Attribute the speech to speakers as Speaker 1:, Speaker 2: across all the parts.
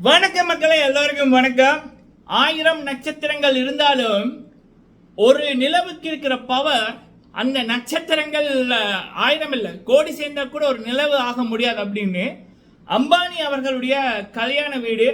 Speaker 1: வணக்கம் மக்களே எல்லோருக்கும் வணக்கம். ஆயிரம் நட்சத்திரங்கள் இருந்தாலும் ஒரு நிலவுக்கு இருக்கிற பவர் அந்த நட்சத்திரங்கள் ஆயிரம் இல்லை. கோடி சேர்ந்தா கூட ஒரு நிலவு ஆக முடியாது அப்படின்னு அம்பானி அவர்களுடைய கல்யாண வீடு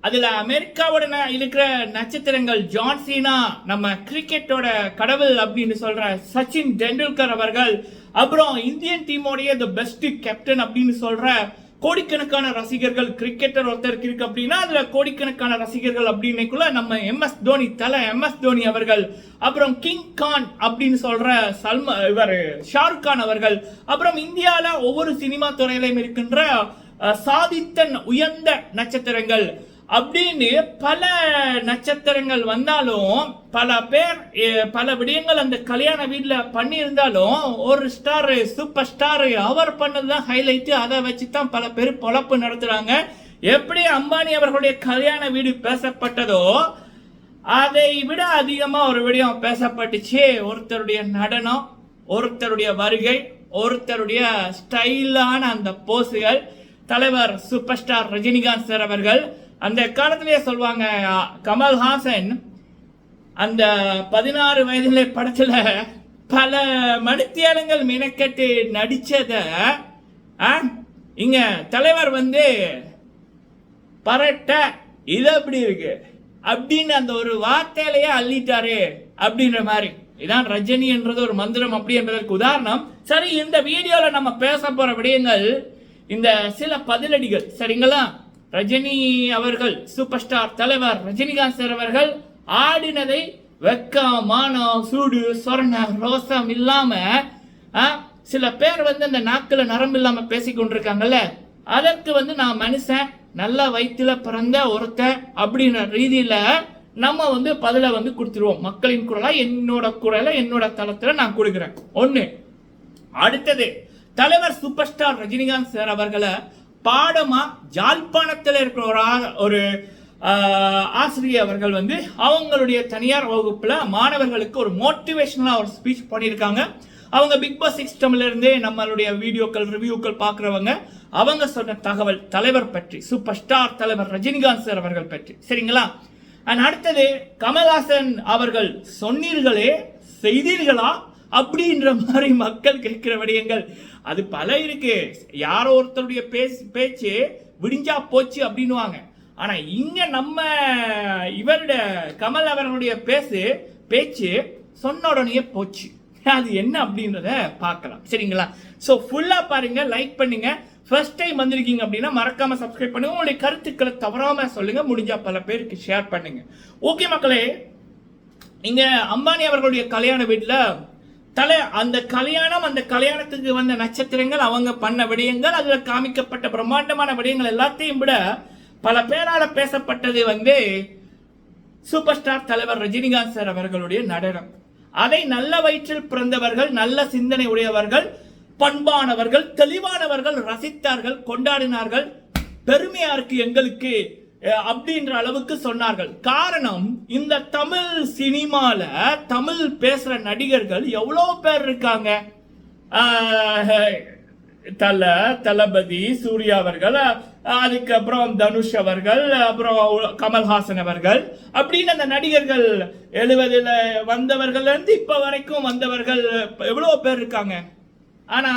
Speaker 1: அதில் அமெரிக்காவோட இருக்கிற நட்சத்திரங்கள் ஜான் சீனா நம்ம கிரிக்கெட்டோட கடவுள் அப்படின்னு சொல்கிற சச்சின் டெண்டுல்கர் அவர்கள் அப்புறம் இந்தியன் டீமோடைய த பெஸ்ட் கேப்டன் அப்படின்னு சொல்கிற கோடிக்கணக்கான ரசிகர்கள் கிரிக்கெட்டர் ஒருத்தருக்கு இருக்கு அப்படின்னா அதுல கோடிக்கணக்கான ரசிகர்கள் அப்படின்னைக்குள்ள நம்ம எம் எஸ் தோனி தலை எம் எஸ் தோனி அவர்கள் அப்புறம் கிங் கான் அப்படின்னு சொல்ற சல்மா இவர் ஷாருக் கான் அவர்கள் அப்புறம் இந்தியாவில் ஒவ்வொரு சினிமா துறையிலும் இருக்கின்ற சாதித்தன் சாதித்த உயர்ந்த நட்சத்திரங்கள் அப்படின்னு பல நட்சத்திரங்கள் வந்தாலும் பல பேர் பல விடயங்கள் அந்த கல்யாண வீட்டில் பண்ணியிருந்தாலும் ஒரு ஸ்டார் சூப்பர் ஸ்டார் அவர் பண்ணது தான் ஹைலைட்டு அதை வச்சு தான் பல பேர் பொழப்பு நடத்துகிறாங்க எப்படி அம்பானி அவர்களுடைய கல்யாண வீடு பேசப்பட்டதோ அதை விட அதிகமாக ஒரு விடயம் பேசப்பட்டுச்சு. ஒருத்தருடைய நடனம் ஒருத்தருடைய வருகை ஒருத்தருடைய ஸ்டைலான அந்த போஸுகள் தலைவர் சூப்பர் ஸ்டார் ரஜினிகாந்த் சார் அவர்கள் அந்த காலத்திலேயே சொல்லுவாங்க கமல்ஹாசன் அந்த பதினாறு வயதுல படத்தில் பல மணித்தியாலங்கள் மெனக்கட்டு நடித்ததை ஆ, தலைவர் வந்து பரட்ட இது அப்படி இருக்கு. அப்படின்னு அந்த ஒரு வார்த்தையிலேயே அள்ளிட்டாரு அப்படின்ற மாதிரி. இதான் ரஜினி என்றது ஒரு மந்திரம் அப்படி என்பதற்கு உதாரணம். சரி இந்த வீடியோவில் நம்ம பேச போகிற விடயங்கள் இந்த சில பதிலடிகள் சரிங்களா? ரஜினி அவர்கள் சூப்பர் ஸ்டார் தலைவர் ரஜினிகாந்த் சார் அவர்கள் ஆடினதை வெக்கம் மானம் சூடு சொரண ரோசம் இல்லாம சில பேர் வந்து அந்த நாக்குல நரம்பு இல்லாம பேசி கொண்டிருக்காங்கல்ல அதற்கு வந்து நான் மனுஷன் நல்ல வயிற்றுல பிறந்த ஒருத்தன் அப்படின்ற ரீதியில நம்ம வந்து பதில வந்து கொடுத்துருவோம். மக்களின் குரலா என்னோட குரலை என்னோட தளத்துல நான் கொடுக்குறேன். ஒண்ணு அடுத்தது தலைவர் சூப்பர் ஸ்டார் ரஜினிகாந்த் சார் அவர்களை பாடமா ஜாழ்ப்பாணத்தில் இருக்கிற ஒரு ஒரு ஆசிரியர் அவர்கள் வந்து அவங்களுடைய தனியார் வகுப்பில் மாணவர்களுக்கு ஒரு மோட்டிவேஷனலாக ஒரு ஸ்பீச் பண்ணியிருக்காங்க. அவங்க பிக் பாஸ் சிக்ஸ் இருந்தே நம்மளுடைய வீடியோக்கள் ரிவ்யூக்கள் பார்க்குறவங்க அவங்க சொன்ன தகவல் தலைவர் பற்றி சூப்பர் ஸ்டார் தலைவர் ரஜினிகாந்த் சார் அவர்கள் பற்றி. சரிங்களா? அண்ட் அடுத்தது கமல்ஹாசன் அவர்கள் சொன்னீர்களே செய்தீர்களா? அப்படின்ற மாதிரி மக்கள் கேட்கிற விடயங்கள். அது பல இருக்கு. யாரோ ஒருத்தருடைய பேச்சு பேச்சு விடிஞ்சா போச்சு அப்படின்னுவாங்க. ஆனா இங்க நம்ம இவருடைய கமல் அவர்களுடைய பேசு பேச்சு சொன்ன உடனே போச்சு. அது என்ன அப்படின்றத பார்க்கலாம். சரிங்களா? ஸோ ஃபுல்லாக பாருங்க லைக் பண்ணுங்க. ஃபர்ஸ்ட் டைம் வந்திருக்கீங்க அப்படின்னா மறக்காம சப்ஸ்கிரைப் பண்ணுங்க. உங்களுடைய கருத்துக்களை தவறாம சொல்லுங்க. முடிஞ்சா பல பேருக்கு ஷேர் பண்ணுங்க. ஓகே மக்களே இங்க அம்பானி அவர்களுடைய கல்யாண வீட்டில் தலை அந்த கல்யாணம் அந்த கல்யாணத்துக்கு வந்த நட்சத்திரங்கள் அவங்க பண்ண விடயங்கள் அதில் காமிக்கப்பட்ட பிரம்மாண்டமான விடயங்கள் எல்லாத்தையும் விட பல பேரால பேசப்பட்டது வந்து சூப்பர் ஸ்டார் தலைவர் ரஜினிகாந்த் சார் அவர்களுடைய நடனம். அதை நல்ல வயிற்றில் பிறந்தவர்கள் நல்ல சிந்தனை உடையவர்கள் பண்பானவர்கள் தெளிவானவர்கள் ரசித்தார்கள் கொண்டாடினார்கள். பெருமையா இருக்கு எங்களுக்கு. அப்படின்ற அளவுக்கு சொன்னார்கள். காரணம் இந்த தமிழ் சினிமால தமிழ் பேசுற நடிகர்கள் எவ்வளோ பேர் இருக்காங்க? தல தளபதி சூர்யா அவர்கள் அதுக்கப்புறம் தனுஷ் அவர்கள் அப்புறம் கமல்ஹாசன் அவர்கள். அப்படின்னு அந்த நடிகர்கள் எழுபதுல வந்தவர்கள் இருந்து இப்ப வரைக்கும் வந்தவர்கள் எவ்வளவு பேர் இருக்காங்க? ஆனா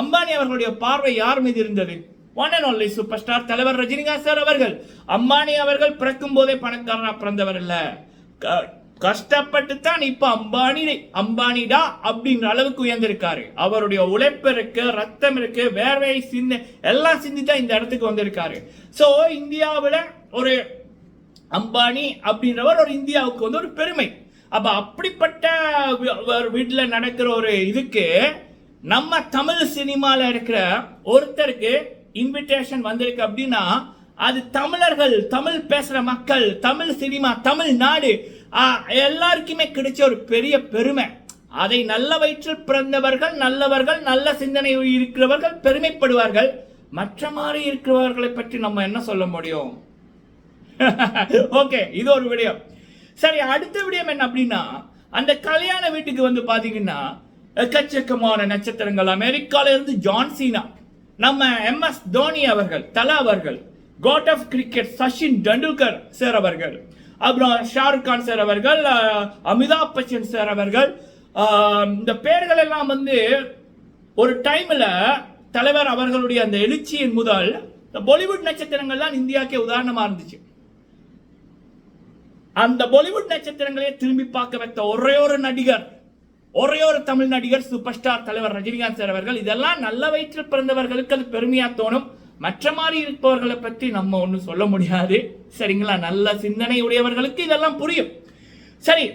Speaker 1: அம்பானி அவர்களுடைய பார்வை யார் மீது இருந்தது? One and only super star தலைவர் ரஜினிகாந்த் சார் அவர்கள். அம்பானி அவர்கள் பிறக்கும் போதே பணக்காரனா பிறந்தவர் இல்லை. க- கஷ்டப்பட்டு தான் இப்ப அம்பானி அம்பானிடா அப்படின்ற அளவுக்கு உயர்ந்திருக்காரு. அவருடைய உழைப்பு இருக்கு ரத்தம் இருக்கு வேர்வை சிந்த எல்லாம் சிந்தி தான் இந்த இடத்துக்கு வந்திருக்காரு. ஸோ இந்தியாவில் ஒரு அம்பானி அப்படின்றவர் ஒரு இந்தியாவுக்கு வந்து ஒரு பெருமை. அப்ப அப்படிப்பட்ட வீட்டில் ஒரு நடக்கிற ஒரு இதுக்கு நம்ம தமிழ் சினிமாவில் இருக்கிற ஒருத்தருக்கு இன்விடேஷன் வந்திருக்கு அப்படின்னா அது தமிழர்கள் தமிழ் பேசுற மக்கள் தமிழ் சினிமா தமிழ் நாடு எல்லாருக்குமே கிடைச்ச ஒரு பெரிய பெருமை. அதை நல்ல வயிற்றில் பிறந்தவர்கள் நல்லவர்கள் நல்ல சிந்தனை இருக்கிறவர்கள் பெருமைப்படுவார்கள். மற்ற மாதிரி இருக்கிறவர்களை பற்றி நம்ம என்ன சொல்ல முடியும்? ஓகே இது ஒரு விடயம். சரி அடுத்த விடயம் என்ன அப்படின்னா அந்த கல்யாண வீட்டுக்கு வந்து பாத்தீங்கன்னா எக்கச்சக்கமான நட்சத்திரங்கள். அமெரிக்கால இருந்து ஜான்சீனா நம்ம எம் எஸ் தோனி அவர்கள் தலா அவர்கள் god of cricket Sachin Tendulkar sir அவர்கள் அப்புறம் ஷாருக் கான் சார் அவர்கள் அமிதாப் பச்சன் சார் அவர்கள் இந்த பேர்கள் எல்லாம் வந்து ஒரு டைமில் தலைவர் அவர்களுடைய அந்த எழுச்சியின் முதல் இந்த பாலிவுட் நட்சத்திரங்கள்லாம் இந்தியாவுக்கே உதாரணமாக இருந்துச்சு. அந்த பாலிவுட் நட்சத்திரங்களே திரும்பி பார்க்க வைத்த ஒரே ஒரு நடிகர் ஒரே ஒரு தமிழ் நடிகர் சூப்பர் ஸ்டார் தலைவர் ரஜினிகாந்த் சார் அவர்கள் இதெல்லாம் நல்ல வயிற்றில் பிறந்தவர்களுக்கு அது பெருமையா தோணும். மற்ற மாதிரி இருப்பவர்களை பற்றி நம்ம ஒன்றும் சொல்ல முடியாது. சரிங்களா? நல்ல சிந்தனை உடையவர்களுக்கு இதெல்லாம் புரியும். சரி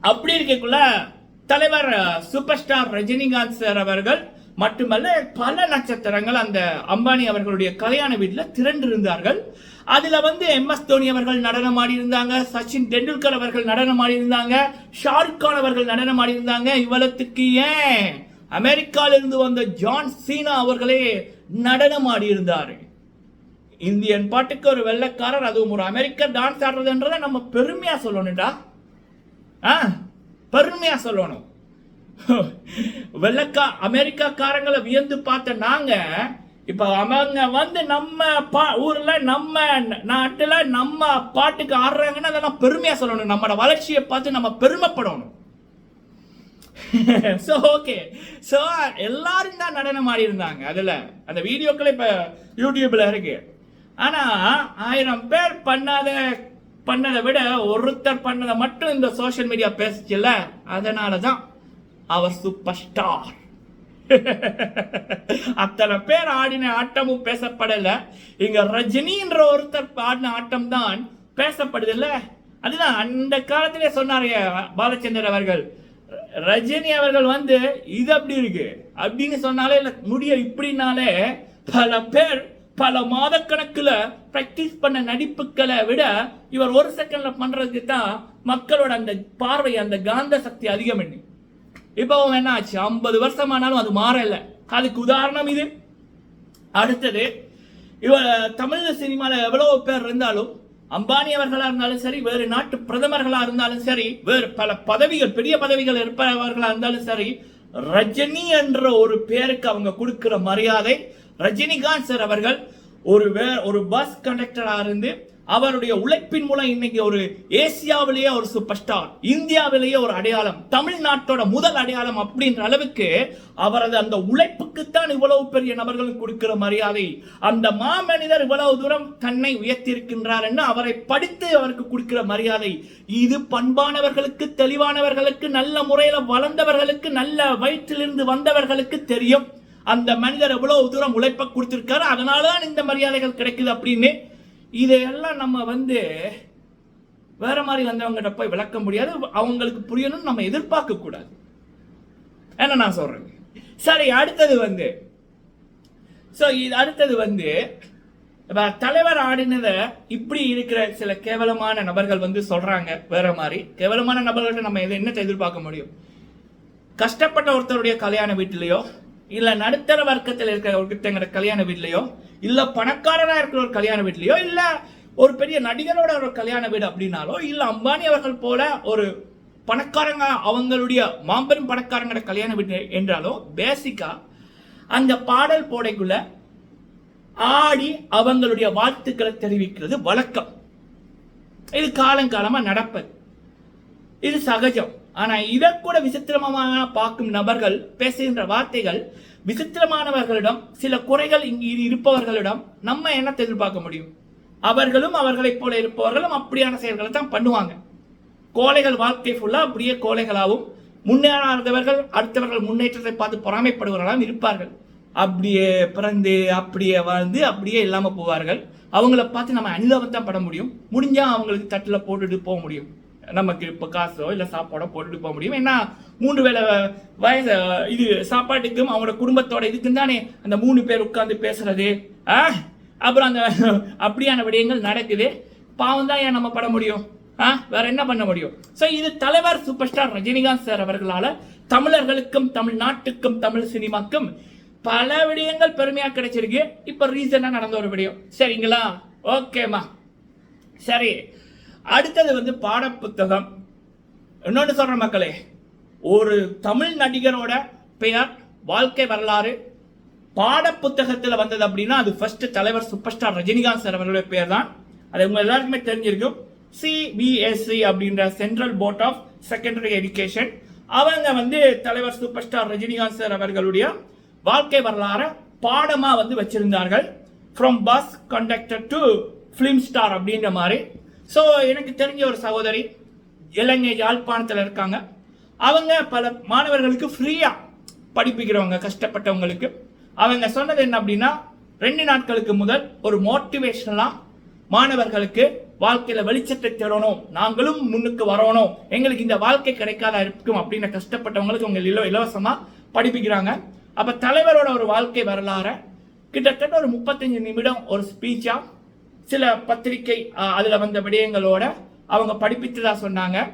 Speaker 1: அப்படி இருக்கக்குள்ள தலைவர் சூப்பர் ஸ்டார் ரஜினிகாந்த் சார் அவர்கள் மட்டுமல்ல பல நட்சத்திரங்கள் அந்த அம்பானி அவர்களுடைய கல்யாண வீட்டில் திரண்டிருந்தார்கள். அதில் வந்து எம் எஸ் தோனி அவர்கள் நடனம் ஆடி இருந்தாங்க சச்சின் டெண்டுல்கர் அவர்கள் நடனம் ஆடி இருந்தாங்க ஷாருக் கான் அவர்கள் நடனம் ஆடி இருந்தாங்க இவ்வளத்துக்கு ஏன்? அமெரிக்காவிலிருந்து வந்த ஜான் சீனா அவர்களே நடனம் ஆடி இந்தியன் பாட்டுக்கு ஒரு வெள்ளைக்காரர் அதுவும் ஒரு அமெரிக்க டான்ஸ் ஆடுறதுன்றதை நம்ம பெருமையாக சொல்லணும்டா. ஆ? பெருமையாக சொல்லணும். வெள்ளக்கா அமெரிக்காக்காரங்களை வியந்து பார்த்த நாங்க இப்ப அவங்க வந்து நம்ம பா ஊர்ல நம்ம நாட்டுல நம்ம பாட்டுக்கு ஆடுறாங்கன்னா அதெல்லாம் பெருமையா சொல்லணும். நம்மளோட வளர்ச்சியை பார்த்து நம்ம பெருமைப்படணும். ஸோ ஓகே ஸோ எல்லாரும் தான் நடனம் ஆடி இருந்தாங்க. அதில் அந்த வீடியோக்கள் இப்போ யூடியூப்ல இருக்கு. ஆனால் ஆயிரம் பேர் பண்ணாத பண்ணதை விட ஒருத்தர் பண்ணதை மட்டும் இந்த சோஷியல் மீடியா பேசுச்சுல்ல அதனால தான் அவர் சூப்பர் ஸ்டார் அத்தனை பேர் ஆடின ஆட்டமும் பேசப்படல. இங்க ரஜினின்ற ஒருத்தர் ஆடின ஆட்டம் தான் பேசப்படுதுல்ல? அதுதான் அந்த காலத்திலே சொன்னாரு பாலச்சந்தர் அவர்கள். ரஜினி அவர்கள் வந்து இது அப்படி இருக்கு. அப்படின்னு சொன்னாலே இல்ல முடிய இப்படினாலே பல பேர் பல மாத கணக்குல பிராக்டிஸ் பண்ண நடிப்புகளை விட இவர் ஒரு செகண்ட்ல பண்றதுக்கு தான் மக்களோட அந்த பார்வை அந்த காந்த சக்தி அதிகம் என்ன இப்போ என்ன ஆச்சு ஐம்பது வருஷமானாலும் அது மாறல. அதுக்கு உதாரணம் இது. அடுத்தது இவ தமிழ் சினிமாவில் எவ்வளவு பேர் இருந்தாலும் அம்பானி அவர்களாக இருந்தாலும் சரி வேறு நாட்டு பிரதமர்களாக இருந்தாலும் சரி வேறு பல பதவிகள் பெரிய பதவிகள் இருப்பவர்களாக இருந்தாலும் சரி ரஜினி என்ற ஒரு பேருக்கு அவங்க கொடுக்கிற மரியாதை ரஜினிகாந்த் சார் அவர்கள் ஒரு வே ஒரு பஸ் கண்டக்டராக இருந்து அவருடைய உழைப்பின் மூலம் இன்னைக்கு ஒரு ஏசியாவிலேயே ஒரு சூப்பர் ஸ்டார் இந்தியாவிலேயே ஒரு அடையாளம் தமிழ்நாட்டோட முதல் அடையாளம் அப்படின்ற அளவுக்கு அவரது அந்த உழைப்புக்குத்தான் இவ்வளவு பெரிய நபர்கள் கொடுக்கிற மரியாதை. அந்த மாமனிதர் இவ்வளவு தூரம் தன்னை உயர்த்தியிருக்கின்றார் என்று அவரை படித்து அவருக்கு கொடுக்கிற மரியாதை. இது பண்பானவர்களுக்கு தெளிவானவர்களுக்கு நல்ல முறையில் வளர்ந்தவர்களுக்கு நல்ல வயிற்றிலிருந்து வந்தவர்களுக்கு தெரியும். அந்த மனிதர் எவ்வளவு தூரம் உழைப்ப கொடுத்திருக்காரு அதனால தான் இந்த மரியாதைகள் கிடைக்குது அப்படின்னு இதையெல்லாம் நம்ம வந்து வேற மாதிரி வந்தவங்ககிட்ட போய் விளக்க முடியாது. அவங்களுக்கு புரியணும்னு நம்ம எதிர்பார்க்க கூடாது. என்ன நான் சொல்றேன் சரி அடுத்தது வந்து ஸோ இது அடுத்தது வந்து தலைவர் ஆடினதை இப்படி இருக்கிற சில கேவலமான நபர்கள் வந்து சொல்றாங்க வேற மாதிரி. கேவலமான நபர்கள்ட்ட நம்ம எதை என்னத்தை எதிர்பார்க்க முடியும்? கஷ்டப்பட்ட ஒருத்தருடைய கல்யாண வீட்டிலேயோ இல்ல நடுத்தர வர்க்கத்தில் இருக்கிற ஒருத்தங்கிற கல்யாண வீட்லயோ இல்ல பணக்காரனா இருக்கிற ஒரு கல்யாண வீட்லயோ இல்ல ஒரு பெரிய நடிகரோட ஒரு கல்யாண வீடு அப்படின்னாலோ இல்ல அம்பானி அவர்கள் போல ஒரு பணக்காரங்க அவங்களுடைய மாம்பெரும் பணக்காரங்களோட கல்யாண வீடு என்றாலோ பேசிக்கா அந்த பாடல் போடைக்குள்ள ஆடி அவங்களுடைய வாழ்த்துக்களை தெரிவிக்கிறது வழக்கம். இது காலங்காலமா நடப்பது. இது சகஜம். ஆனால் இதை கூட விசித்திரமாக பார்க்கும் நபர்கள் பேசுகின்ற வார்த்தைகள் விசித்திரமானவர்களிடம் சில குறைகள் இங்கு இருப்பவர்களிடம் நம்ம என்னத்தை எதிர்பார்க்க முடியும்? அவர்களும் அவர்களைப் போல இருப்பவர்களும் அப்படியான செயல்களை தான் பண்ணுவாங்க. கோழைகள் வாழ்க்கை ஃபுல்லாக அப்படியே கோழைகளாகவும் முன்னேறாதவர்கள் அடுத்தவர்கள் முன்னேற்றத்தை பார்த்து பொறாமைப்படுவர்களாகவும் இருப்பார்கள். அப்படியே பிறந்து அப்படியே வாழ்ந்து அப்படியே இல்லாமல் போவார்கள். அவங்கள பார்த்து நம்ம அனுதாபம் தான் பட முடியும். முடிஞ்சால் அவங்களுக்கு தட்டில் போட்டுட்டு போக முடியும். நமக்கு இப்போ காசோ இல்லை சாப்பாடோ போட்டுட்டு போக முடியும். ஏன்னா மூன்று வேளை வயசு இது சாப்பாட்டுக்கும் அவங்களோட குடும்பத்தோட இதுக்கும் தானே அந்த மூணு பேர் உட்காந்து பேசுறது. ஆ? அப்புறம் அந்த அப்படியான விடயங்கள் நடக்குது. பாவம் தான் ஏன் நம்ம பட முடியும்? ஆ? வேற என்ன பண்ண முடியும்? ஸோ இது தலைவர் சூப்பர் ஸ்டார் ரஜினிகாந்த் சார் அவர்களால் தமிழர்களுக்கும் தமிழ்நாட்டுக்கும் தமிழ் சினிமாக்கும் பல விடயங்கள் பெருமையாக கிடைச்சிருக்கு. இப்போ ரீசனா நடந்த ஒரு விடயம். சரிங்களா? ஓகேம்மா சரி. அடுத்தது வந்து பாடப்புத்தகம். இன்னொன்று சொல்கிற மக்களே ஒரு தமிழ் நடிகரோட பெயர் வாழ்க்கை வரலாறு. பாடப்புத்தகத்துல வந்தது அப்படின்னா அது ஃபர்ஸ்ட் தலைவர் சூப்பர் ஸ்டார் ரஜினிகாந்த் சார் அவர்களுடைய பேர் தான் அது உங்க எல்லாருக்குமே தெரிஞ்சிருக்கும். சிபிஎஸ்சி அப்படின்ற central board of secondary education அவங்க வந்து தலைவர் சூப்பர் ஸ்டார் ரஜினிகாந்த் சார் அவர்களுடைய வாழ்க்கை வரலாறு பாடமாக வந்து வச்சிருந்தார்கள். From bus conductor to film star அப்படின்ற மாதிரி. ஸோ எனக்கு தெரிஞ்ச ஒரு சகோதரி இலங்கை யாழ்ப்பாணத்தில் இருக்காங்க. அவங்க பல மாணவர்களுக்கு ஃப்ரீயாக படிப்பிக்கிறவங்க கஷ்டப்பட்டவங்களுக்கு. அவங்க சொன்னது என்ன அப்படின்னா ரெண்டு நாட்களுக்கு முதல் ஒரு மோட்டிவேஷனலாக மாணவர்களுக்கு வாழ்க்கையில் வெளிச்சத்தை தேடணும் நாங்களும் முன்னுக்கு வரணும். எங்களுக்கு இந்த வாழ்க்கை கிடைக்காத இருக்கும் அப்படின்னு கஷ்டப்பட்டவங்களுக்கு அவங்க இலவ இலவசமாக படிப்பிக்கிறாங்க. அப்போ தலைவரோட ஒரு வாழ்க்கை வரலாற கிட்டத்தட்ட ஒரு முப்பத்தஞ்சு நிமிடம் ஒரு ஸ்பீச்சாக சில பத்திரிகை அதில் வந்த விடயங்களோட அவங்க படிப்பித்ததாக சொன்னாங்க.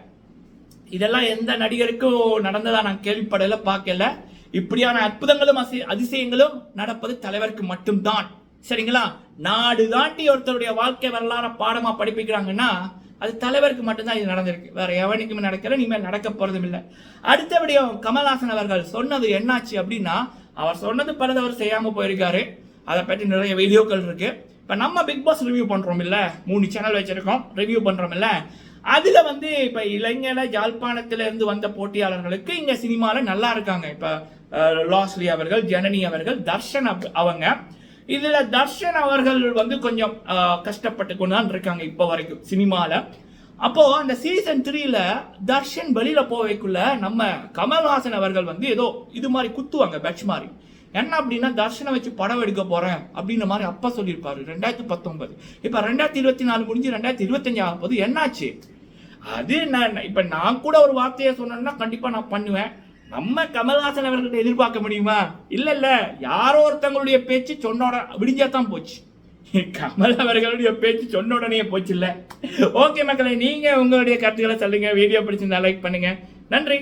Speaker 1: இதெல்லாம் எந்த நடிகருக்கும் நடந்ததா நான் கேள்விப்படல பார்க்கல. இப்படியான அற்புதங்களும் அசி- அதிசயங்களும் நடப்பது தலைவருக்கு மட்டும்தான். சரிங்களா? நாடு தாண்டி ஒருத்தருடைய வாழ்க்கை வரலாற பாடமாக படிப்பிக்கிறாங்கன்னா அது தலைவருக்கு மட்டும்தான் இது நடந்திருக்கு. வேற எவனுக்குமே நடக்கல இனிமேல் நடக்க போறதும் இல்லை. அடுத்தபடியும் கமல்ஹாசன் அவர்கள் சொன்னது என்னாச்சு அப்படின்னா அவர் சொன்னது பலதவர் செய்யாமல் போயிருக்காரு. அதை பற்றி நிறைய வீடியோக்கள் இருக்குது இப்போ நம்ம பிக் பாஸ் ரிவ்யூ பண்ணுறோம் இல்லை மூணு சேனல் வச்சுருக்கோம் ரிவ்யூ பண்ணுறோம் இல்லை அதில் வந்து இப்போ இளைஞர ஜாழ்ப்பாணத்திலேருந்து வந்த போட்டியாளர்களுக்கு இங்கே சினிமாவில் நல்லா இருக்காங்க. இப்போ லாஸ்லி அவர்கள் ஜனனி அவர்கள் தர்ஷன் அப் அவங்க. இதில் தர்ஷன் அவர்கள் வந்து கொஞ்சம் கஷ்டப்பட்டு கொண்டு தான் இருக்காங்க இப்போ வரைக்கும் சினிமாவில் அப்போது அந்த சீசன் த்ரீல தர்ஷன் வெளியில் போவைக்குள்ள நம்ம கமல்ஹாசன் அவர்கள் வந்து ஏதோ இது மாதிரி குத்துவாங்க பேட்ச் மாதிரி. என்ன அப்படின்னா தர்ஷனை வச்சு படம் எடுக்க போறேன் அப்படின்ற மாதிரி அப்பா சொல்லியிருப்பாரு. ரெண்டாயிரத்தி பத்தொன்பது. இப்ப ரெண்டாயிரத்தி இருபத்தி நாலு முடிஞ்சு ரெண்டாயிரத்தி இருபத்தஞ்சு ஆகும் போது என்னாச்சு? அது நான் இப்ப நான் கூட ஒரு வார்த்தையை சொன்னேன்னா கண்டிப்பா நான் பண்ணுவேன். நம்ம கமல்ஹாசன் அவர்கள்ட்ட எதிர்பார்க்க முடியுமா? இல்ல இல்ல. யாரோ ஒருத்தங்களுடைய பேச்சு சொன்னோட விடிஞ்சா தான் போச்சு. கமல் அவர்களுடைய பேச்சு சொன்ன உடனே போச்சு இல்ல. ஓகே மக்களே நீங்க உங்களுடைய கருத்துக்களை சொல்லுங்க. வீடியோ பிடிச்சிருந்தா லைக் பண்ணுங்க. நன்றி.